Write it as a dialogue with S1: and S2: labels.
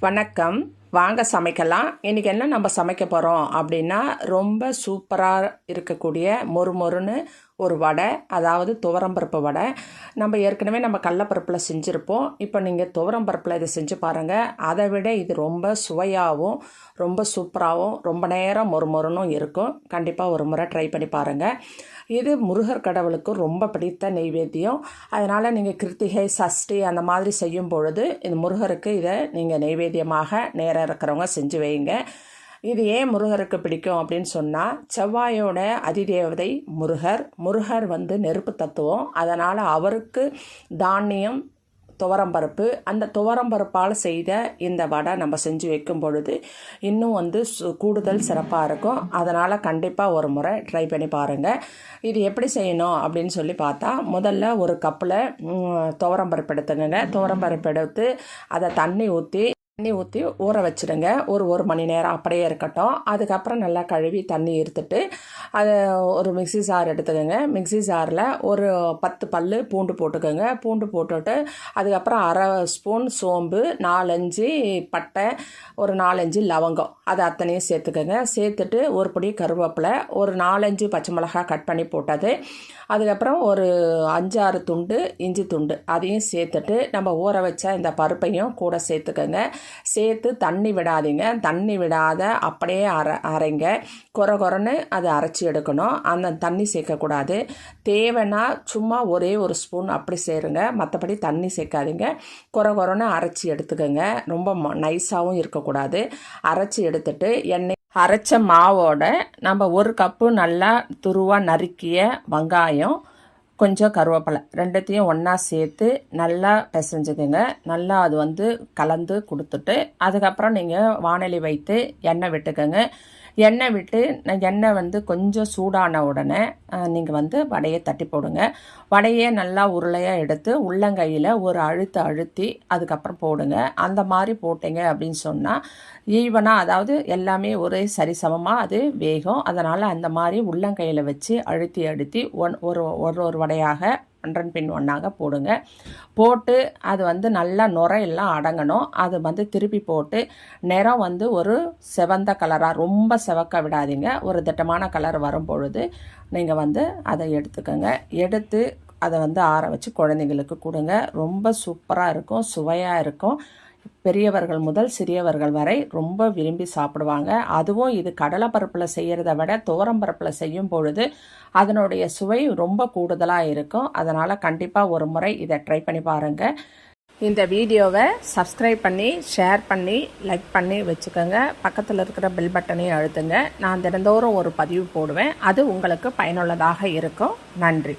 S1: வணக்கம். வாங்க சமைக்கலாம். இன்றைக்கி என்ன நம்ம சமைக்க போகிறோம் அப்படின்னா ரொம்ப சூப்பராக இருக்கக்கூடிய மொறு மொறுன்னு ஒரு வடை அதாவது துவரம்பருப்பு வடை. நம்ம ஏற்கனவே நம்ம கடலப்பருப்பில் செஞ்சுருப்போம். இப்போ நீங்கள் துவரம்பருப்பில் இதை செஞ்சு பாருங்கள் அதை விட இது ரொம்ப சுவையாகவும் ரொம்ப சூப்பராகவும் ரொம்ப நேரம் மொறு மொறுனும் இருக்கும். கண்டிப்பாக ஒரு முறை ட்ரை பண்ணி பாருங்கள் இது முருகர் கடவுளுக்கு ரொம்ப பிடித்த நெய்வேத்தியம் அதனால் நீங்கள் கிருத்திகை சஷ்டி அந்த மாதிரி செய்யும் பொழுது இந்த முருகருக்கு இதை நீங்கள் நெய்வேத்தியமாக நேரம் இருக்கிறவங்க செஞ்சு வைங்க. இது ஏன் முருகருக்கு பிடிக்கும் அப்படின்னு சொன்னால் செவ்வாயோட அதிதேவதை முருகர். முருகர் வந்து நெருப்பு தத்துவம். அதனால் அவருக்கு தானியம் துவரம்பருப்பு அந்த துவரம்பருப்பால் செய்த இந்த வடை நம்ம செஞ்சு வைக்கும் பொழுது இன்னும் வந்து சு கூடுதல் சிறப்பாக இருக்கும். அதனால் கண்டிப்பாக ஒரு முறை ட்ரை பண்ணி பாருங்கள் இது எப்படி செய்யணும் அப்படின்னு சொல்லி பார்த்தா முதல்ல ஒரு கப்பில் துவரம்பருப்பு எடுத்துங்க துவரம்பருப்பு எடுத்து அதை தண்ணி ஊற்றி தண்ணி ஊற்றி ஊற வச்சுடுங்க. ஒரு ஒரு மணி நேரம் அப்படியே இருக்கட்டும். அதுக்கப்புறம் நல்லா கழுவி தண்ணி எடுத்துட்டு அதை ஒரு மிக்சி சார் எடுத்துக்கோங்க. மிக்சி சாரில் ஒரு பத்து பல் பூண்டு போட்டுக்கோங்க. பூண்டு போட்டுட்டு அதுக்கப்புறம் அரை ஸ்பூன் சோம்பு நாலஞ்சு பட்டை ஒரு நாலஞ்சு லவங்கம். அதை அத்தனையும் சேர்த்துக்கோங்க. சேர்த்துட்டு ஒரு பொடி கருவேப்பிலை ஒரு நாலஞ்சு பச்சை மிளகா கட் பண்ணி போட்டது. அதுக்கப்புறம் ஒரு அஞ்சாறு துண்டு இஞ்சி துண்டு அதையும் சேர்த்துட்டு நம்ம ஊற வச்ச இந்த பருப்பையும் கூட சேர்த்துக்கோங்க. சேர்த்து தண்ணி விடாதீங்க. தண்ணி விடாத அப்படியே அரை அரைங்க. குறை குறைன்னு அதை அரைச்சி எடுக்கணும். அந்த தண்ணி சேர்க்கக்கூடாது. தேவைன்னா சும்மா ஒரே ஒரு ஸ்பூன் அப்படி சேருங்க. மற்றபடி தண்ணி சேர்க்காதீங்க. குறை குறைன்னு அரைச்சி எடுத்துக்கோங்க. ரொம்ப நைஸாகவும் இருக்கக்கூடாது. அரைச்சி எடுத்துட்டு எண்ணெய் அரைச்ச மாவோட நம்ம ஒரு கப்பு நல்லா துருவாக நறுக்கிய வெங்காயம் கொஞ்சம் கருவேப்பிலை ரெண்டுத்தையும் ஒன்றா சேர்த்து நல்லா பிசைஞ்சுக்குங்க. நல்லா அது வந்து கலந்து கொடுத்துட்டு அதுக்கப்புறம் நீங்கள் வானொலி வைத்து எண்ணெய் விட்டுக்கோங்க. எண்ணெய் விட்டு எண்ணெய் வந்து கொஞ்சம் சூடான உடனே நீங்கள் வந்து வடையை தட்டி போடுங்க. வடையை நல்லா உருளையாக எடுத்து உள்ளங்கையில் ஒரு அழுத்து அழுத்தி அதுக்கப்புறம் போடுங்க. அந்த மாதிரி போட்டிங்க அப்படின்னு சொன்னால் ஈவனாக அதாவது எல்லாமே ஒரே சரிசமமாக அது வேகும். அதனால் அந்த மாதிரி உள்ளங்கையில் வச்சு அழுத்தி அழுத்தி ஒன் ஒரு ஒரு ஒரு வடையாக ஒன்றன் பின் ஒன்றாக போடுங்க. போட்டு அது வந்து நல்லா நுரையெல்லாம் அடங்கணும். அது வந்து திருப்பி போட்டு நிறம் வந்து ஒரு செவந்த கலராக ரொம்ப செவக்க விடாதீங்க. ஒரு திட்டமான கலர் வரும் பொழுது நீங்கள் வந்து அதை எடுத்துக்கோங்க. எடுத்து அதை வந்து ஆற வச்சு குழந்தைங்களுக்கு கொடுங்க. ரொம்ப சூப்பராக இருக்கும் சுவையாக இருக்கும். பெரியவர்கள் முதல் சிறியவர்கள் வரை ரொம்ப விரும்பி சாப்பிடுவாங்க. அதுவும் இது கடலை பருப்பில் செய்கிறத விட துவரம்பருப்பில் செய்யும் பொழுது அதனுடைய சுவை ரொம்ப கூடுதலாக இருக்கும். அதனால் கண்டிப்பாக ஒரு முறை இதை ட்ரை பண்ணி பாருங்கள் இந்த வீடியோவை சப்ஸ்கிரைப் பண்ணி ஷேர் பண்ணி லைக் பண்ணி வச்சுக்கோங்க. பக்கத்தில் இருக்கிற பெல் பட்டனையும் அழுத்துங்க. நான் தினந்தோறும் ஒரு பதிவு போடுவேன். அது உங்களுக்கு பயனுள்ளதாக இருக்கும். நன்றி.